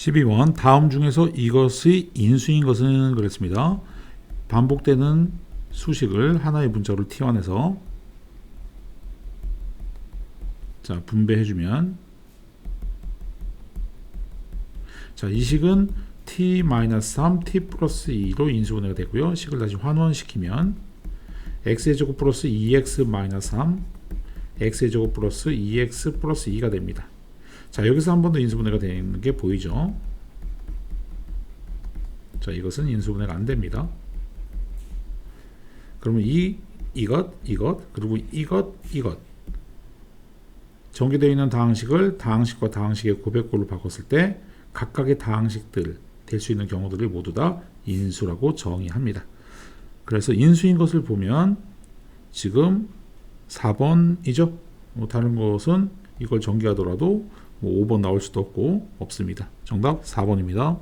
12번 다음 중에서 이것의 인수인 것은 그랬습니다. 반복되는 수식을 하나의 문자로 T1해서 자 분배해주면 자이 식은 T-3 T 플러스 2로 인수분해가 되고요. 식을 다시 환원시키면 x의 제곱 플러스 2x 마이너스 3 x의 제곱 플러스 2x 플러스 2가 됩니다. 자 여기서 한 번 더 인수분해가 되는 게 보이죠? 자 이것은 인수분해가 안 됩니다. 그러면 이 이것 이것 그리고 이것 이것 전개되어 있는 다항식을 다항식과 다항식의 고백꼴로 바꿨을 때 각각의 다항식들 될 수 있는 경우들을 모두 다 인수라고 정의합니다. 그래서 인수인 것을 보면 지금 4번이죠. 뭐 다른 것은 이걸 전개하더라도 뭐 5번 나올 수도 없고 없습니다. 정답 4번입니다.